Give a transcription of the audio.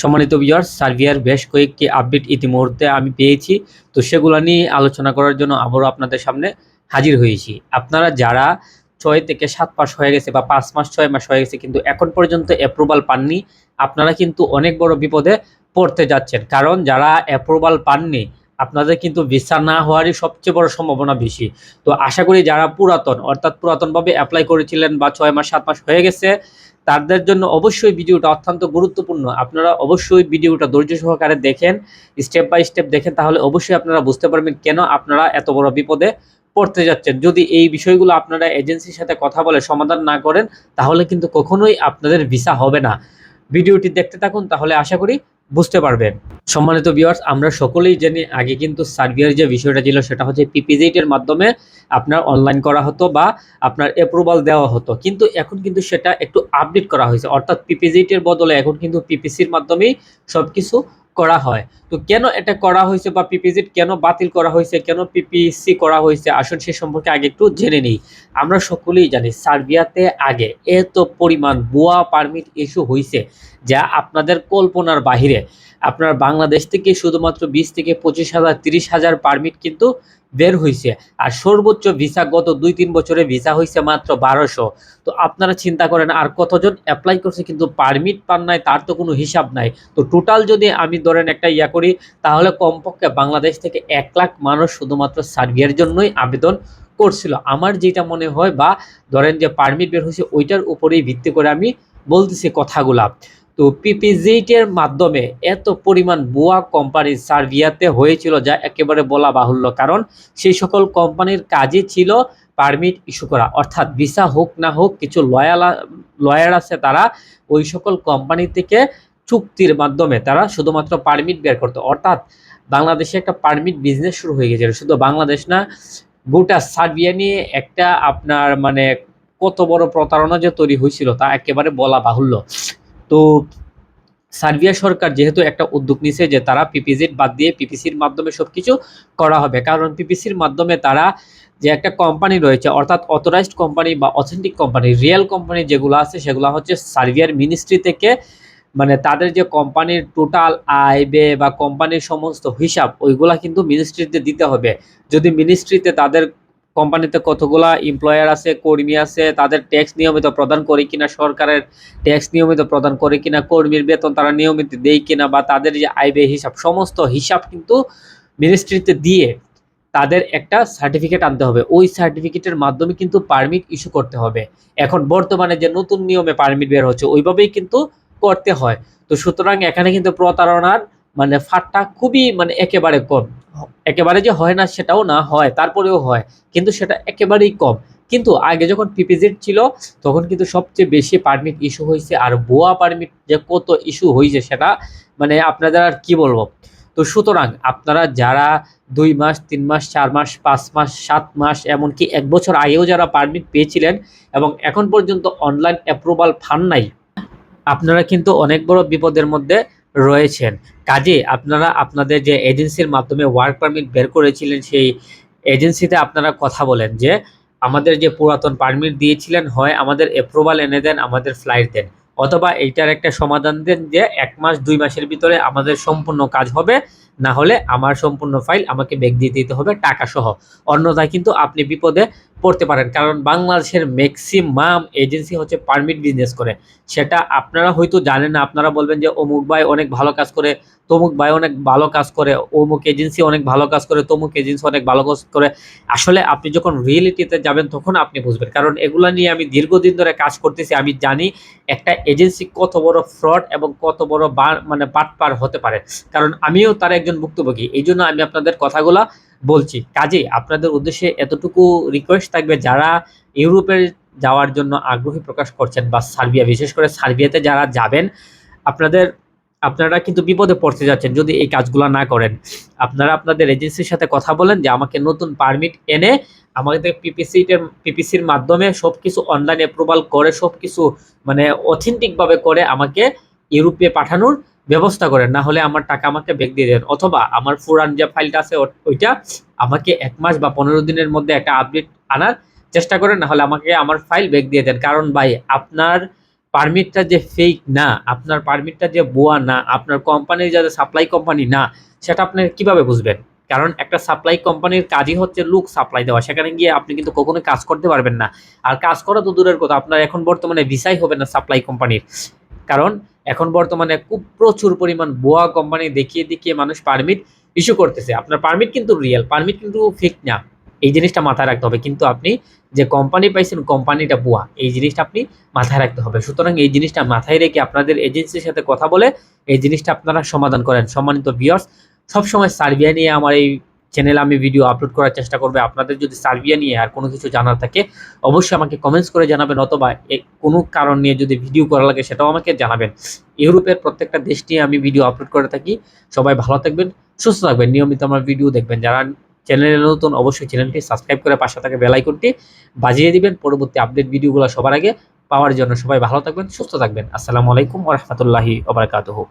সম্মানিত বিয়ার সার্বিয়ার বেশ কয়েকটি আপডেট ইতিমধ্যে আমি পেয়েছি। তো সেগুলো নিয়ে আলোচনা করার জন্য আবারও আপনাদের সামনে হাজির হয়েছি। আপনারা যারা ছয় থেকে সাত মাস হয়ে গেছে বা পাঁচ মাস, ছয় মাস হয়ে গেছে কিন্তু এখন পর্যন্ত অ্যাপ্রুভাল পাননি, আপনারা কিন্তু অনেক বড় বিপদে পড়তে যাচ্ছেন। কারণ যারা অ্যাপ্রুভাল পাননি, আপনাদের কিন্তু ভিসা না হওয়ারই সবচেয়ে বড় সম্ভাবনা বেশি। তো আশা করি যারা পুরাতন, অর্থাৎ পুরাতনভাবে অ্যাপ্লাই করেছিলেন বা ছয় মাস, সাত মাস হয়ে গেছে তাদের জন্য অবশ্যই ভিডিওটা অত্যন্ত গুরুত্বপূর্ণ। আপনারা অবশ্যই ভিডিওটা ধৈর্য সহকারে দেখেন, স্টেপ বাই স্টেপ দেখেন, তাহলে অবশ্যই আপনারা বুঝতে পারবেন কেন আপনারা এত বড় বিপদে পড়তে যাচ্ছেন। যদি এই বিষয়গুলো আপনারা এজেন্সির সাথে কথা বলে সমাধান না করেন, তাহলে কিন্তু কখনোই আপনাদের ভিসা হবে না। ভিডিওটি দেখতে থাকুন, তাহলে আশা করি বুঝতে পারবেন। সম্মানিত ভিউয়ার্স আমরা সকলেই জানি আগে কিন্তু সার্ভিয়ার যে বিষয়টা ছিল সেটা হচ্ছে পিপিজেট এর মাধ্যমে আপনার অনলাইন করা হতো বা আপনার অ্যাপ্রুভাল দেওয়া হতো। কিন্তু এখন কিন্তু সেটা একটু আপডেট করা হয়েছে। অর্থাৎ পিপিজেট এর বদলে এখন কিন্তু পিপিসির মাধ্যমেই সবকিছু করা হয়। তো কেন এটা করা হয়েছে বা পিপিজিট কেন বাতিল করা হয়েছে, কেন পিপিসি করা হয়েছে? আসলে সে সম্পর্কে আগে একটু জেনে নিই। আমরা সকলেই জানি সার্বিয়াতে আগে এত পরিমাণ ভুয়া পারমিট ইস্যু হয়েছে যা আপনাদের কল্পনার বাহিরে। আপনার বাংলাদেশ থেকে শুধুমাত্র বিশ থেকে পঁচিশ হাজার, তিরিশ হাজার পারমিট কিন্তু বের হয়েছে আর সর্বোচ্চ ভিসা গত দুই তিন বছরে ভিসা হয়েছে মাত্র বারোশো। তো আপনারা চিন্তা করেন, আর কতজন অ্যাপ্লাই করছে কিন্তু পারমিট পান নাই, তার তো কোনো হিসাব নাই। তো টোটাল যদি আমি ধরেন একটা ইয়া করি, তাহলে কমপক্ষে বাংলাদেশ থেকে এক লাখ মানুষ শুধুমাত্র সার্ভিয়ার জন্যই আবেদন করছিল। আমার যেটা মনে হয় বা ধরেন যে পারমিট বের হয়েছে ওইটার উপরেই ভিত্তি করে আমি বলতেছি কথাগুলা। তো পিপিজিটের মাধ্যমে এত পরিমাণ বুয়া কোম্পানি সার্বিয়াতে হয়েছিল যা একেবারে বলা বাহুল্য। কারণ সেই সকল কোম্পানির কাজই ছিল পারমিট ইস্যু করা। অর্থাৎ ভিসা হোক না হোক কিছু লয়াল লয়ার আছে তারা ওই সকল কোম্পানি থেকে চুক্তির মাধ্যমে তারা শুধুমাত্র পারমিট বের করতো। অর্থাৎ বাংলাদেশে একটা পারমিট বিজনেস শুরু হয়ে গেছিল। শুধু বাংলাদেশ না, গোটা সার্বিয়া নিয়ে একটা আপনার মানে কত বড় প্রতারণা যে তৈরি হয়েছিল তা একেবারে বলা বাহুল্য। তো সার্বিয়া সরকার যেহেতু একটা উদ্যোগ নিছে যে তারা পিপিজির বাদ দিয়ে পিপিসির মাধ্যমে সব কিছু করা হবে, কারণ পিপিসির মাধ্যমে তারা যে একটা কোম্পানি রয়েছে, অর্থাৎ অথরাইজড কোম্পানি বা অথেন্টিক কোম্পানি রিয়েল কোম্পানি যেগুলো আছে সেগুলো হচ্ছে সার্বিয়ার মিনিস্ট্রি থেকে মানে তাদের যে কোম্পানির টোটাল আয়, ব্যয় বা কোম্পানির সমস্ত হিসাব ওইগুলা কিন্তু মিনিস্ট্রিতে দিতে হবে। যদি মিনিস্ট্রিতে তাদের কোম্পানিতে কতগুলা এমপ্লয়ার আছে, কর্মী আছে, তাদের ট্যাক্স নিয়মিত প্রদান করে কিনা, সরকারের ট্যাক্স নিয়মিত প্রদান করে কিনা, কর্মীর বেতন তারা নিয়মিত দেয় কিনা বা তাদের যে আয় ব্যয় হিসাব, সমস্ত হিসাব কিন্তু মিনিস্ট্রিতে দিয়ে তাদের একটা সার্টিফিকেট আনতে হবে। ওই সার্টিফিকেটের মাধ্যমে কিন্তু পারমিট ইস্যু করতে হবে। এখন বর্তমানে যে নতুন নিয়মে পারমিট বের হচ্ছে, ওইভাবেই কিন্তু করতে হয়। তো সুতরাং এখানে কিন্তু প্রতারণার মানে ফাটটা খুবই মানে একেবারে কম। একেবারে যে হয় না সেটাও না হয়, তারপরেও হয়, কিন্তু সেটা একেবারেই কম। কিন্তু আগে যখন পিপিজেড ছিল, তখন কিন্তু সবচেয়ে বেশি পারমিট ইস্যু হয়েছে, আর বোয়া পারমিট যে কত ইস্যু হয়েছে সেটা মানে আপনাদের আর কি বলব? তো সুতরাং আপনারা যারা দুই মাস, তিন মাস, চার মাস, পাঁচ মাস, সাত মাস, এমনকি এক বছর আগেও যারা পারমিট পেয়েছিলেন এবং এখন পর্যন্ত অনলাইন অ্যাপ্রুভাল ফান নাই, আপনারা কিন্তু অনেক বড় বিপদের মধ্যে রয়েছেন। কাজে আপনারা আপনাদের যে এজেন্সির মাধ্যমে ওয়ার্ক পারমিট বের করেছিলেন, সেই এজেন্সিতে আপনারা কথা বলেন যে, আমাদের যে পুরাতন পারমিট দিয়েছিলেন, হয় আমাদের অ্যাপ্রুভাল এনে দেন, আমাদের ফ্লাইট দেন। অথবা এইটার একটা সমাধান দেন যে, এক মাস, দুই মাসের ভিতরে আমাদের সম্পূর্ণ কাজ হবে, না হলে আমার সম্পূর্ণ ফাইল আমাকে ব্যাগ দিয়ে দিতে হবে টাকা সহ অন্যথায় কিন্তু আপনি বিপদে পড়তে পারেন। কারণ বাংলাদেশের ম্যাক্সিমাম এজেন্সি হচ্ছে পারমিট বিজনেস করে। সেটা আপনারা হয়তো জানেন না, আপনারা বলবেন যে অমুক ভাই অনেক ভালো কাজ করে, তমুক ভাই অনেক ভালো কাজ করে, অমুক এজেন্সি অনেক ভালো কাজ করে, তমুক এজেন্সি অনেক ভালো কাজ করে। আসলে আপনি যখন রিয়েলিটিতে যাবেন, তখন আপনি বুঝবেন। কারণ এগুলা নিয়ে আমি দীর্ঘদিন ধরে কাজ করতেছি, আমি জানি একটা এজেন্সি কত বড় ফ্রড এবং কত বড় মানে পাটপার হতে পারে। কারণ আমিও তার একজন ভুক্তভোগী। এই জন্য আমি আপনাদের কথাগুলা বলছি কাজে আপনাদের উদ্দেশ্যে এতটুকু রিকোয়েস্ট থাকবে যারা ইউরোপের যাওয়ার জন্য আগ্রহী প্রকাশ করছেন বা সার্বিয়া, বিশেষ করে সার্বিয়াতে যারা যাবেন, আপনাদের, আপনারা কিন্তু বিপদে পড়তে যাচ্ছেন যদি এই কাজগুলো না করেন। আপনারা আপনাদের এজেন্সির সাথে কথা বলেন যে আমাকে নতুন পারমিট এনে আমাদের পিপিসিটের পিপিসির মাধ্যমে সব কিছু অনলাইন অ্যাপ্রুভাল করে সব কিছু মানে অথেন্টিকভাবে করে আমাকে ইউরোপে পাঠানোর ব্যবস্থা করেন, না হলে আমার টাকা আমাকে ব্যাক দিয়ে দেন। অথবা আমার ফুরান যে ফাইলটা আছে ওইটা আমাকে এক মাস বা পনেরো দিনের মধ্যে একটা আপডেট আনার চেষ্টা করেন, না হলে আমাকে আমার ফাইল ব্যাক দিয়ে দেন। কারণ ভাই, আপনার পারমিটটা যে ফেক না, আপনার পারমিটটা যে বোয়া না, আপনার কোম্পানির যাদের সাপ্লাই কোম্পানি না, সেটা আপনি কীভাবে বুঝবেন? কারণ একটা সাপ্লাই কোম্পানির কাজই হচ্ছে লুক সাপ্লাই দেওয়া। সেখানে গিয়ে আপনি কিন্তু কখনো কাজ করতে পারবেন না। আর কাজ করা তো দূরের কথা, আপনার এখন বর্তমানে ভিসাই হবে না সাপ্লাই কোম্পানির কারণ এখন বর্তমানে খুব প্রচুর পরিমাণ বোয়া কোম্পানি দেখিয়ে দেখিয়ে মানুষ পারমিট ইস্যু করতেছে। আপনার পারমিট কিন্তু রিয়েল পারমিট কিন্তু ফেক না। এই জিনিসটা মাথায় রাখতে হবে। কিন্তু আপনি যে কোম্পানি পাইছেন কোম্পানিটা বুয়া এই জিনিসটা আপনি মাথায় রাখতে হবে। সুতরাং এই জিনিসটা মাথায় রেখে আপনাদের এজেন্সির সাথে কথা বলে এই জিনিসটা আপনারা সমাধান করেন। সম্মানিত ভিউয়ার্স সবসময় সার্বিয়া নিয়ে আমার এই চ্যানেলে আমি ভিডিও আপলোড করার চেষ্টা করবে। আপনাদের যদি সার্বিয়া নিয়ে আর কোনো কিছু জানার থাকে, অবশ্যই আমাকে কমেন্টস করে জানাবেন অথবা কোনো কারণ নিয়ে যদি ভিডিও করা লাগে, সেটাও আমাকে জানাবেন। ইউরোপের প্রত্যেকটা দেশ নিয়ে আমি ভিডিও আপলোড করে থাকি। সবাই ভালো থাকবেন, সুস্থ থাকবেন। নিয়মিত আমার ভিডিও দেখবেন। যারা চ্যানেলে নতুন, অবশ্যই চ্যানেলটি সাবস্ক্রাইব করে পাশে থাকা বেল আইকনটি বাজিয়ে দিবেন। পরবর্তী আপডেট ভিডিওগুলো সবার আগে পাওয়ার জন্য সবাই ভালো থাকবেন, সুস্থ থাকবেন। আসসালামু আলাইকুম ওয়া রাহমাতুল্লাহি ওয়া বারাকাতুহু।